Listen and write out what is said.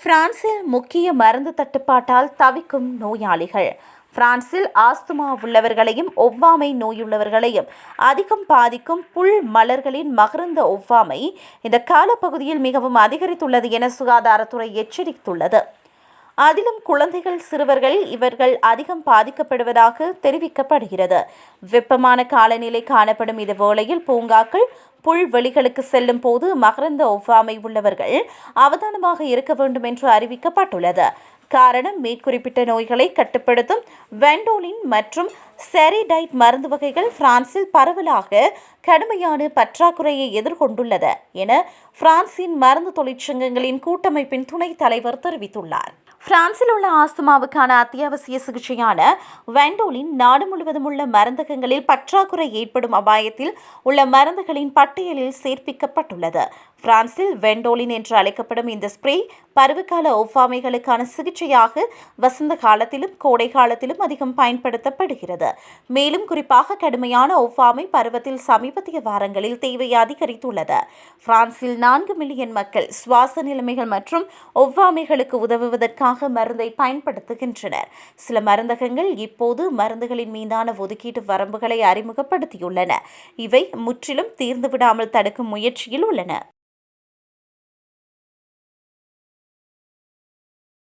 பிரான்சில் முக்கிய மருந்து தட்டுப்பாட்டால் தவிக்கும் நோயாளிகள். பிரான்சில் ஆஸ்துமா உள்ளவர்களையும் ஒவ்வாமை நோயுள்ளவர்களையும் அதிகம் பாதிக்கும் புல் மலர்களின் மகரந்த ஒவ்வாமை இந்த காலப்பகுதியில் மிகவும் அதிகரித்துள்ளது என சுகாதாரத்துறை எச்சரித்துள்ளது. அதிலும் குழந்தைகள் சிறுவர்கள் இவர்கள் அதிகம் பாதிக்கப்படுவதாக தெரிவிக்கப்படுகிறது. வெப்பமான காலநிலை காணப்படும் இது வேளையில் பூங்காக்கள் புல்வெளிகளுக்கு செல்லும் போது மகரந்த ஒவ்வாமை உள்ளவர்கள் அவதானமாக இருக்க வேண்டும் என்று அறிவிக்கப்பட்டுள்ளது. காரணம் மேற்குறிப்பிட்ட நோய்களை கட்டுப்படுத்தும் வெண்டோலின் மற்றும் செரிடைட் மருந்து வகைகள் பிரான்சில் பரவலாக கடுமையான பற்றாக்குறையை எதிர்கொண்டுள்ளது என பிரான்சின் மருந்து தொழிற்சங்கங்களின் கூட்டமைப்பின் துணைத் தலைவர் தெரிவித்துள்ளார். பிரான்சில் உள்ள ஆஸ்துமாவுக்கான அத்தியாவசிய சிகிச்சையான வெண்டோலின் நாடு முழுவதும் உள்ள மருந்தகங்களில் பற்றாக்குறை ஏற்படும் அபாயத்தில் உள்ள மருந்துகளின் பட்டியலில் சேர்ப்பிக்கப்பட்டுள்ளது. பிரான்சில் வெண்டோலின் என்று அழைக்கப்படும் இந்த ஸ்ப்ரே பருவகால ஒவ்வாமைகளுக்கான சிகிச்சையாக வசந்த காலத்திலும் கோடை காலத்திலும் அதிகம் பயன்படுத்தப்படுகிறது. மேலும் குறிப்பாக கடுமையான ஒவ்வாமை பருவத்தில் சமீபத்திய வாரங்களில் தேவை அதிகரித்துள்ளது. பிரான்சில் நான்கு மில்லியன் மக்கள் சுவாச நிலைமைகள் மற்றும் ஒவ்வாமைகளுக்கு உதவுவதற்காக மருந்தை பயன்படுத்துகின்றனர். சில மருந்தகங்கள் இப்போது மருந்துகளின் மீதான ஒதுக்கீட்டு வரம்புகளை அறிமுகப்படுத்தியுள்ளன. இவை முற்றிலும் தீர்ந்துவிடாமல் தடுக்கும் முயற்சியில் உள்ளன.